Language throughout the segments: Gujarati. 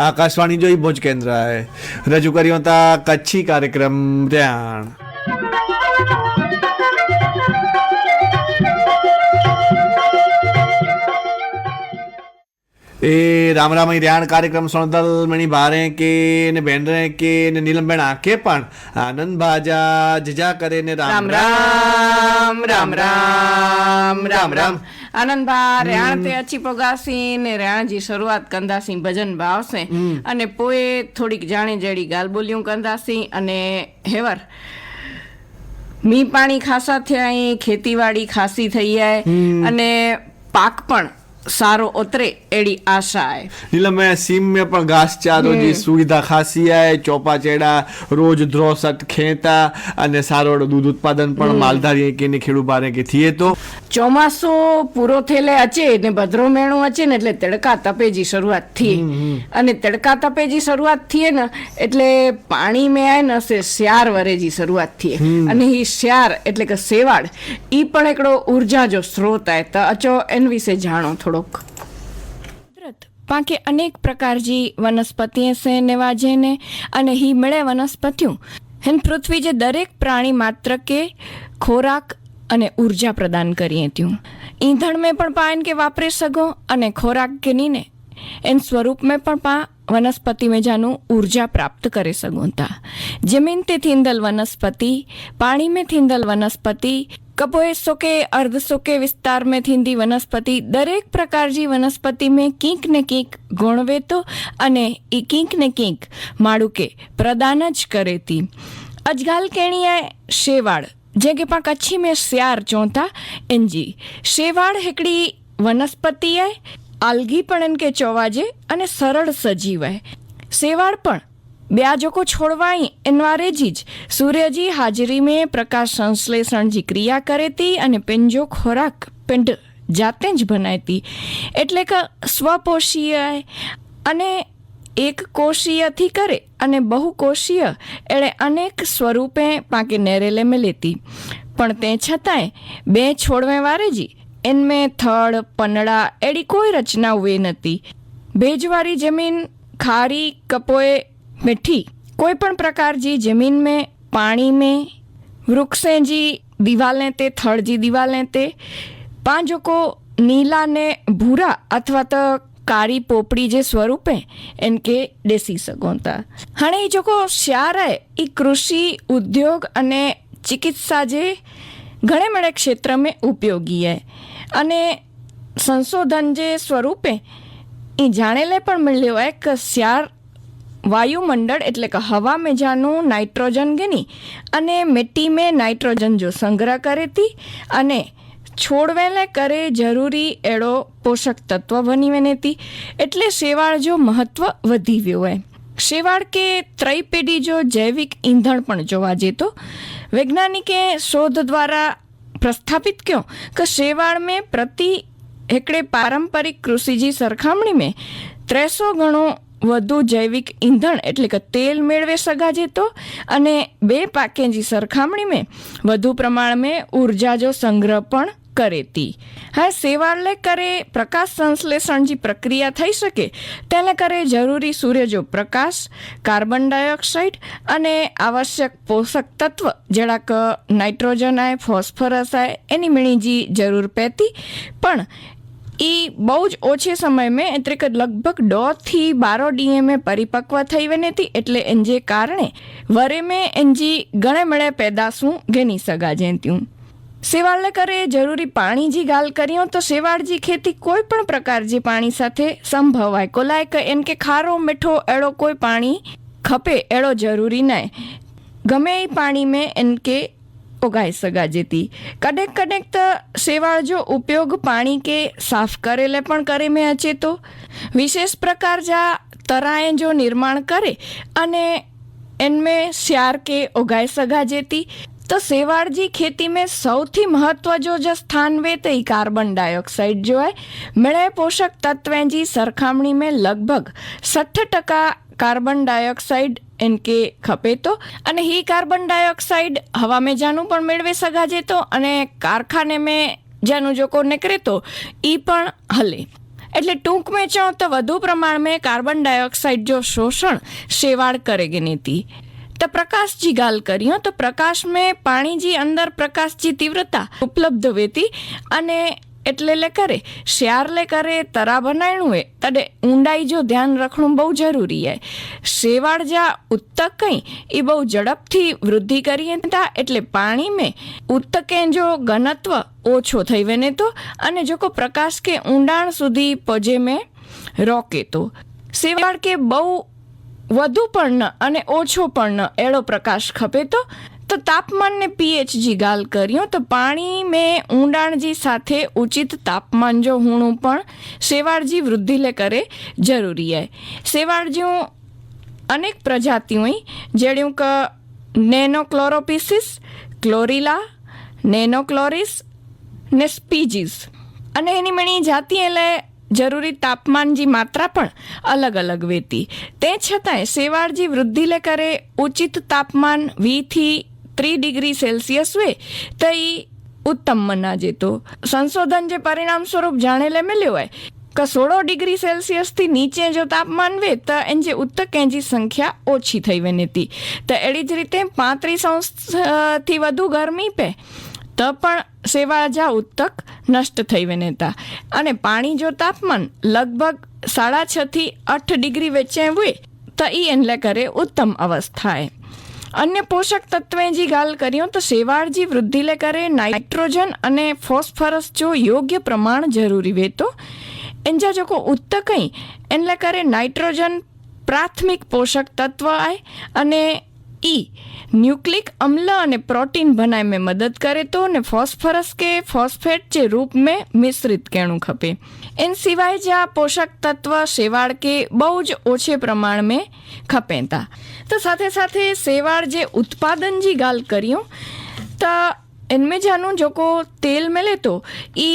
આકાશવાણી જોઈ ભુજ કેન્દ્રએ રજૂ કર્યો હતા કચ્છી કાર્યક્રમ ત્યાં એ રામ રામ રિયાણ કાર્યક્રમ સોનતલ મણી ભારે કે ને બેનરે કે ને નીલમબેન આંખે પણ આનંદ ભાજા જજા કરે ને રામ રામ રામ રામ રામ રામ. આનંદભા રેણ તે અચી પગાસી ને રેણજી શરૂઆત કંદાસી ભજન ભાવશે. અને પોએ થોડીક જાણી જડી ગાલ બોલ્યું કંદાસી અને હેવર મી પાણી ખાસા થયા ખેતીવાડી ખાસી થઈ જાય. અને પાક પણ સારો ઉતરે એડી આશા હે નીલમ में सीम में પણ ઘાસચારો जी સુવિધા ખાસી આય ચોપા ચેડા રોજ ધ્રોસટ ખેતા અને સારો એવો દૂધ ઉત્પાદન પણ માલધારી કે ને ખેડૂ બારે કે થઈએ તો ચોમાસો પૂરો થયેલે અચે ને ભદ્રો મેણું અચે ને એટલે તડકા તપેજી શરૂઆત થી અને તડકા તપેજી શરૂઆત થઈએ ને એટલે પાણી મેં આય ને સે શ્યાર વરેજી શરૂઆત થઈએ અને ઈ શ્યાર એટલે કે સેવાડ ઈ પણ એકડો ઉર્જા જો સ્ત્રોત આય તો અચો એન વિશે જાણો થોડોક પાંકે અનેક પ્રકારજી વનસ્પતિ સે નેવાજેને અને હી મળે વનસ્પત્યું હિન પૃથ્વી જે દરેક પ્રાણી માત્ર કે ખોરાક અને ઊર્જા પ્રદાન કરીએ ત્યું. ઈંધણ મેં પણ પાન કે વાપરી શકો અને ખોરાક કે નીને એન સ્વરૂપ મેં પણ પા વનસ્પતિ મેં જાનું ઊર્જા પ્રાપ્ત કરી સગું તા જમીન તે થિંદલ વનસ્પતિ પાણી મેં થિંદલ વનસ્પતિ કપોએ સોકે અર્ધ સોકે વિસ્તાર में થીંદી વનસ્પતિ દરેક પ્રકારજી વનસ્પતિ में કીંક ને કીંક ગુણવેતો અને ઈ કીંક ને કીંક માળું કે પ્રદાન જ કરે તી અજગાલ કેણીએ શેવાળ જે કે પા કચ્છી में સ્યાર ચોંતા એનજી શેવાળ हिकिड़ी વનસ્પતિ आहे આલ્ગી પણ એન કે ચોવાજે અને સરળ સજીવ आहे સેવાળ પણ ॿिया जेको छोड़वाई इनवारे जी જ સૂર્યજી હાજરી में પ્રકાશ સંશ્લેષણ જી ક્રિયા કરે તી અને પેંજો ખોરાક પિંડ જાતે જ બનાય તી એટલે કે સ્વપોષીય અને એક કોષીયથી કરે અને બહુકોષીય એણે અનેક સ્વરૂપે પાકે નેરેલે મેલેતી પણ તે છતાંય બે છોડવે વારેજી એનમે થડ પનડા એડી કોઈ રચના हुए નથી ભેજવાળી જમીન ખારી કપોએ मिठी कोई पण प्रकार जी ज़मीन में पाणी में वृक्षे जी दीवालें ते थड़ जी दीवालें ते पंहिंजो को नीला ने भूरा अथवा त कारी पोपड़ी जे स्वरूप में इनखे ॾिसी सघूं था हाणे हीउ जेको सियार आहे ई कृषि उद्योग अने चिकित्सा जे घणे मणे क्षेत्र में उपयोगी आहे अने संशोधन जे स्वरूप ई ॼाणे लाइ पिणु मिलियो आहे की सियार વાયુમંડળ એટલે કે હવા મેજાનું નાઇટ્રોજન ગની અને મિટ્ટી મેં નાઇટ્રોજન જો સંગ્રહ કરે તી અને છોડવેલે કરે જરૂરી એડો પોષક તત્વ બની વનેતી એટલે શેવાળ જો મહત્વ વધી ગયું હોય. શેવાળ કે ત્રયપેઢી જો જૈવિક ઈંધણ પણ જોવા જતો. વૈજ્ઞાનિકે શોધ દ્વારા પ્રસ્થાપિત ક્યો કે શેવાળ મેં પ્રતિ હેકડે પારંપરિક કૃષિજી સરખામણી મેં ત્રેસો ગણો વધુ જૈવિક ઈંધણ એટલે કે તેલ મેળવે સગાજે તો અને બે પાકેજી સરખામણી મેં વધુ પ્રમાણ મેં ઊર્જા જો સંગ્રહ પણ કરે તી હા સેવાલે કરે, પ્રકાશ સંશ્લેષણ જે પ્રક્રિયા થઈ શકે, તેને કરે જરૂરી સૂર્ય જો પ્રકાશ, કાર્બન ડાયોક્સાઇડ અને આવશ્યક પોષક તત્વ જેડા કે નાઇટ્રોજન આય, ફોસ્ફરસ આય, એની મીણીજી જરૂર પહેતી પણ એ બહુ જ ઓછે સમય મેં એટલે કે લગભગ દોઢથી બારો ડીએમએ પરિપક્વ થઈ વેનેતી એટલે એનજે કારણે વરે મેં એનજી ગણે મળે પેદાશું ઘેની સગા જેંત્યું. સેવાળને જરૂરી પાણી જી ગાલ કર્યો તો સેવાળજી ખેતી કોઈ પણ પ્રકાર જે પાણી સાથે સંભવાય. કોલાય કે એન કે ખારો, મીઠો એડો કોઈ પાણી ખપે એડો જરૂરી નહીં ગમે એ પાણી મેં એન કે ઓગાઈસગાજેતી કડેક કડેક સેવાળજો ઉપયોગ પાણી કે સાફ કરેલે પણ કરે મેં અચે તો વિશેષ પ્રકાર જા તરાએ જો નિર્માણ કરે અને એનમે શ્યાર કે ઓગાઈ સગાજેતી તો સેવાળજી ખેતી મેં સૌથી મહત્વ જો જ સ્થાન વે તો કાર્બન ડાયોક્સાઇડ જો હે મળે પોષક તત્વેજી સરખામણી મેં લગભગ સઠ ટકા કાર્બન ડાયોક્સાઇડ એનકે ખપે તો અને હી કાર્બન ડાયોક્સાઇડ હવા મેં જાનું પણ મેળવી સગાજે તો અને કારખાને મેં જાનું જો કો નીકળે તો ઈ પણ હલે એટલે टूंक में चऊं त वधु प्रमाण में कार्बन डाइऑक्साइड जो शोषण शेवाड़ करेगी थी त प्रकाश जी ॻाल्हि करियूं त प्रकाश में पाणी जी अंदरि प्रकाश जी तीव्रता उपलब्ध हुए એટલેલે કરે. શ્યારલે કરે, તરા બનાયણુએ તડે ઊંડાઈ જો ધ્યાન રખણું બહુ જરૂરી હે. શેવાળ જા ઉત્તક કઈ એ બહુ ઝડપથી વૃદ્ધિ કરીએ તા એટલે પાણી મેં. ઉત્તકે જો ઘનત્વ ઓછો થઈ વેને તો, અને જો કો પ્રકાશ કે ઊંડાણ સુધી પજે મેં રોકે તો. શેવાળ કે બહુ વધુ પણ ન અને ઓછો પણ ન એળો પ્રકાશ ખપે તો તો તાપમાનને પીએચ જી ગાલ કર્યો. તો પાણી મેં ઊંડાણજી સાથે ઉચિત તાપમાન જો હુણું પણ શેવાળજી વૃદ્ધિ લે કરે જરૂરી आहे શેવાળજીઓ અનેક પ્રજાતિઓ જેડિયું ક નેનોક્લોરોપિસિસ, ક્લોરિલા, નેનોક્લોરિસ ને સ્પીજીસ. અને એની મણી જાતિ એટલે જરૂરી તાપમાનજી માત્રા પણ અલગ અલગ વેતી. તે છતાંય શેવાળજી વૃદ્ધિ લે કરે ઉચિત તાપમાન વીથી સેલ્સિયસ વે તો એ ઉત્તમ મના જેતો સંશોધન જે પરિણામ સ્વરૂપ જાણેલે મળ્યો હોય, કે સોળો ડિગ્રી સેલ્સિયસથી નીચે જો તાપમાન વે, તો એન જે ઉત્તક એની સંખ્યા ઓછી થઈ વેનેતી તો એડી જ રીતે પાંત્રીસ અંશથી વધુ ગરમી પે, તો પણ સેવાજા ઉત્તક નષ્ટ થઈ વેનેતા અને પાણી જો તાપમાન લગભગ સાડા છથી આઠ ડિગ્રી વચ્ચે હોય તો એ એટલે કરે ઉત્તમ અવસ્થાએ. અન્ય પોષક તત્વેજી ગાલ કર્યો તો શેવાળજી વૃદ્ધિ લે કરે, નાઇટ્રોજન અને ફોસ્ફરસ જો યોગ્ય પ્રમાણ જરૂરી વેતો એંજા જોકો ઉત્તકઈ એટલે કરે નાઇટ્રોજન પ્રાથમિક પોષક તત્વ આય અને ઈ ન્યુક્લિક અમ્લ અને પ્રોટીન બનાવી મેં મદદ કરે તો ને ફોસ્ફરસ કે ફોસ્ફેટ જે રૂપ મેં મિશ્રિત કેણું ખપે. એન સિવાય જે આ પોષક તત્વ શેવાળ કે બહુ જ ઓછે પ્રમાણ મેં ખપેતા. તો સાથે સાથે શેવાળ જે ઉત્પાદન જે ગાલ કર્યું, તો એનમે જાનું જોકો તેલ મેલે તો એ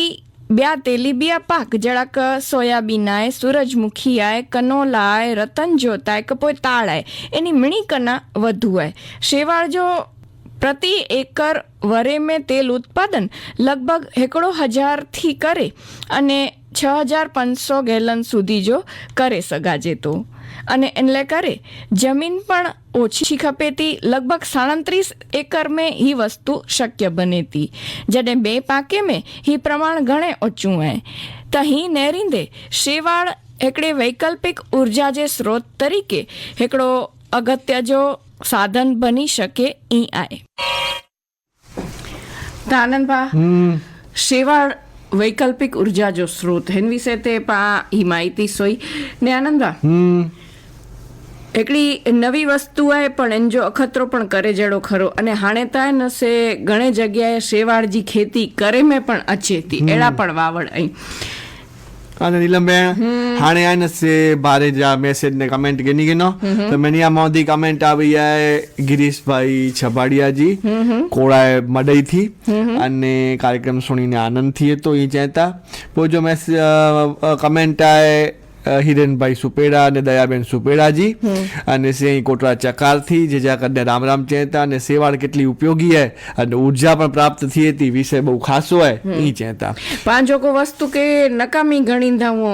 બ્યા તેલીબિયા પાક જરાક સોયાબીનાય, સૂરજમુખીયાય, કનોલાય રતન જોતાય કપોય તાળાય એની મિણીકના વધુ આય શેવાળજો પ્રતિ એકર વરે મેં તેલ ઉત્પાદન લગભગ એકડો હજારથી કરે અને છ હજાર પાંચસો ગેલન સુધી જો કરે સગાજે તો. અને એટલે કરે જમીન પણ ઓછી ખપે તી લગભગ સાડત્રીસ એકર में ही वस्तु शक्य बने थी जॾहिं ॿिए पाके में ही प्रमाण घणे ऊचूं आहे त ही नेरींदे शेवाड़ हिकिड़े वैकल्पिक ऊर्जा जे स्रोत तरीक़े हिकिड़ो अगत्य जो साधन बनी શકે ઈ आहे त आनंद भा शेवाळ वैकल्पिक ऊर्जा जो स्रोत हिन विषय ते पाण ही माहिती सोई ने એકડી નવી વસ્તુ આય પણ એન જો અખતરો પણ કરે જડો ખરો. અને હાણે તાય ન સે ઘણે જગ્યાએ શેવાળજી ખેતી કરે મેં પણ અચેતી. એડા પણ વાવડ અહીં. અને નીલમ બેન હાણે આય ન સે બારે જા મેસેજ ને કમેન્ટ ગની ગનો. તો મને આ મોદી કમેન્ટ આવી આય ગિરીશભાઈ છબાડિયાજી કોળાએ મડઈ થી અને કાર્યક્રમ સુણીને આનંદ થીએ તો એ ચહેતા પો જો મેસ કમેન્ટ આય હિરેનભાઈ સુપેડા અને દયાબેન સુપેડાજી. અને સિંહ કોટરા ચકારથી જે જ્યાં રામ રામ ચેતા અને સેવાળ કેટલી ઉપયોગી હે અને ઊર્જા પણ પ્રાપ્ત થઈ હતી વિષય બહુ ખાસો હે એ ચેતા. પાંચો કો વસ્તુ કે નકામી ગણી ધાવો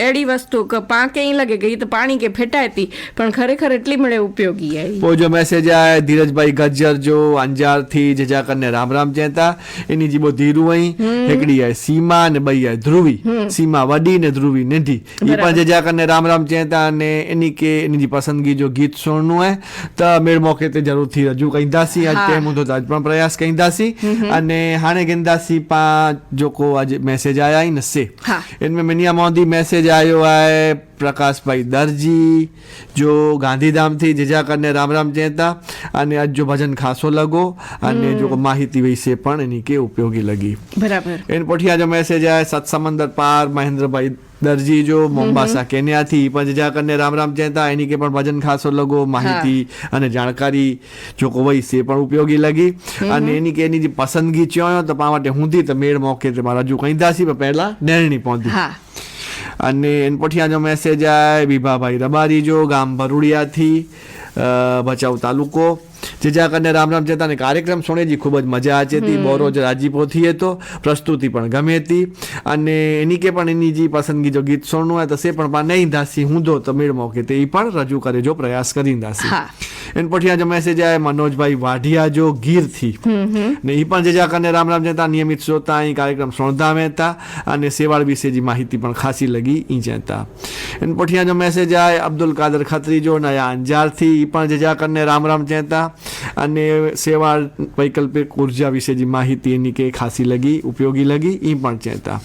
એડી વસ્તુ કે પા કે લગે કે તો પાણી કે ફેટાતી પણ ખરેખર એટલી મળે ઉપયોગી હે ઓ જો મેસેજ આય ધીરજભાઈ ગજ્જર જો અંજારથી જે જ્યાં રામ રામ ચેતા એની જીબો ધીરુ અહીં એકડી આય સીમા ને બઈ આય ધ્રુવી સીમા વડી ને ધ્રુવી નેઢી. ध्रुवी नंढी ई पण जजा कने राम राम चवनि था अने इन खे इन जी पसंदगी जो गीत सुणणो आहे त मेड़ मौक़े ते ज़रूर थी रजू कंदासीं अॼु हा। टाइम हूंदो त अॼु पण प्रयास कंदासीं अने हाणे गिंदासीं पाण जेको अॼु मैसेज आया आहिनि न से हा। इनमें मिनिया मोदी मैसेज आयो आहे प्रकाश भाई दर्जी जो गांधीधाम थी जिजा करने राम राम चवनि था અને આજ જો ભજન ખાસો લગો અને જો માહિતી વિશે પણ એની કે ઉપયોગી લગી બરાબર એન પઠિયા જો મેસેજ આય સત સમંદર પાર મહેન્દ્રભાઈ દરજી જો મોમ્બાસા કેન્યાથી પણ જજા કરને રામ રામ ચહેતા એની કે પણ ભજન ખાસો લગો માહિતી અને જાણકારી જો કોઈ સે પણ ઉપયોગી લગી. અને એની કે એની જે પસંદગી ચ્યો તો પા માટે હું તો મેળ મોકે તે મારા રજૂ કહીદાસી પણ પહેલા નેરણી પહોંચી અને એન પઠિયાનો મેસેજ આય વિભાભાઈ રબારી જો ગામ ભરૂડિયાથી ભચાઉ તાલુકો જેજા કરીને રામ રામ ચેતા ને કાર્યક્રમ સુણે જી ખૂબ જ મજા અચે હતી. બોરોજ રાજીપો થઈએ તો પ્રસ્તુતિ પણ ગમે હતી. અને એની કે પણ એની જે પસંદગી જો ગીત સોણનું હોય તો સે પણ નહીં દાસી હું જો તમિળ મોકે તે પણ રજૂ કરે જો પ્રયાસ કરી દાસી હા. એન પછી આજે મેસેજ આવે મનોજભાઈ વાઢિયા જો ગીરથી. ને એ પણ જેજા કરીને રામ રામ જતા, નિયમિત શ્રોતા અહીં કાર્યક્રમ સોણતા હતા અને સેવાળ વિશે જે માહિતી પણ ખાસી લગી ઈ જતા. એન પછી આજે મેસેજ આવે અબ્દુલ કાદર ખત્રી જો નયા અંજારથી એ પણ જેજા કરીને રામ રામ જતા અને સેવાળ વૈકલ્પિક ઊર્જા વિશે જે માહિતી એની કે ખાસી લગી, ઉપયોગી લગી એ પણ ચેતા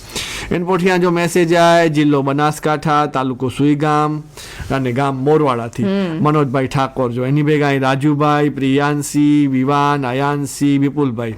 એન પોઠિયા જો મેસેજ આવે જિલ્લો બનાસકાંઠા, તાલુકો સુઈગામ અને ગામ મોરવાડાથી. મનોજભાઈ ઠાકોર જો. એની ભેગા રાજુભાઈ પ્રિયાંશી વિવાન અયાનસી વિપુલભાઈ.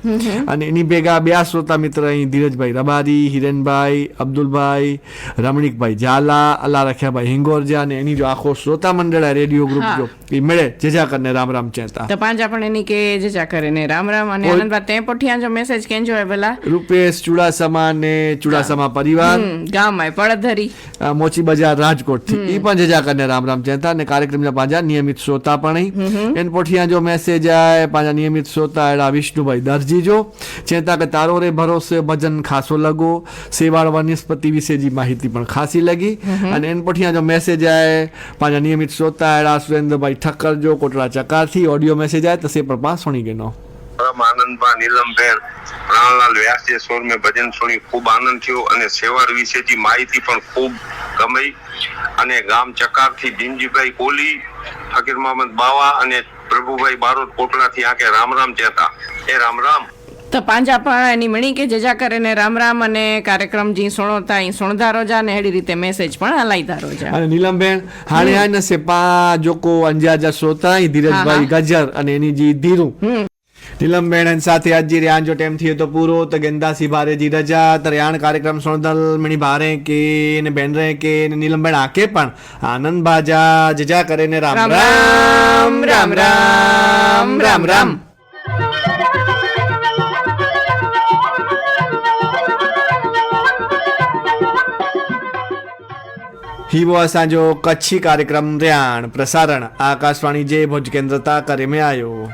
અને એની ભેગા બે શ્રોતા મિત્ર અહીં ધીરજભાઈ રબારી હિરેનભાઈ અબ્દુલભાઈ રમણીકભાઈ ઝાલા અલ્લા રખ્યાભાઈ હિંગોરજા અને એની જો આખો શ્રોતા મંડળ આ રેડિયો ગ્રુપ હા. જો એ મળે. જેજા કરીને રામ રામ ચેતા. તો પાંચ આપણે એની કે જેજા કરે ને રામ રામ અને આનંદભાઈ તે પઠિયા જો મેસેજ કેંજો હે ભલા. રૂપેશ ચુડાસમા ને ચુડાસમા પરિવાર. ગામ આય પડધરી. મોચી બજાર રાજકોટથી એ પણ જેજા કરીને રામ રામ ચેતા અને કાર્યક્રમના પાંજા નિયમિત શ્રોતા પણ અહીં. એન પોઠિયા જો મેસેજ આય, પાંજા નિયમિત શ્રોતા એડા વિષ્ણુભાઈ દરજી જો. ચેતા કે તારો રે ભરોસે ભજન ખાસો લગો. સેવાળ વનસ્પતિ વિશે જી માહિતી પણ ખાસી લગી. અને એન પોઠિયા જો મેસેજ આય, પાંજા નિયમિત શ્રોતા એડા સુરેન્દ્રભાઈ ઠક્કર જો, કોટડા ચકારથી ઓડિયો મેસેજ આય તો સે પણ પાસ સુણી ગયો પરમ આનંદભા નીલમબેન પ્રાણલાલ વ્યાસે સ્વર મેં ભજન સુણી ખૂબ આનંદ થયો અને સેવાર વિશેની માહિતી પણ ખૂબ ગમી. અને ગામ ચકારથી ભીમજીભાઈ કોલી ફકીર મોહમ્મદ બાવા અને પ્રભુભાઈ બારોટ કોટલાથી આકે રામ રામ કહેતા. એ રામ રામ. તો પાંજા પણ એની મણી કે જજા કરે ને રામ રામ અને કાર્યક્રમ જી સુણોતા અહીં સુણધા રોજા ને એડી રીતે મેસેજ પણ હલાઈ ધારો જા. અને નીલમબેન હાણે આ ને સેપા જોકો અંજાજા શ્રોતા ઈ ધીરજભાઈ ગજર અને એની જી ધીરું. નીલમ મેણન સાથે આજે રેયાન જો ટાઈમ થયો તો પૂરો તો ગેંદા સી ભારે જી. રજા તો રેયાન કાર્યક્રમ સોણદલ મણી ભારે કે ને બેન રહે કે ને નીલમબેન આકે પણ આનંદ બાજા જજા કરે ને રામ રામ. રામ રામ રામ રામ હીવો અસાંજો કચ્છી કાર્યક્રમ રહ્યા પ્રસારણ. આકાશવાણી જે ભુજ કેન્દ્રતા કરે મેં આવ્યો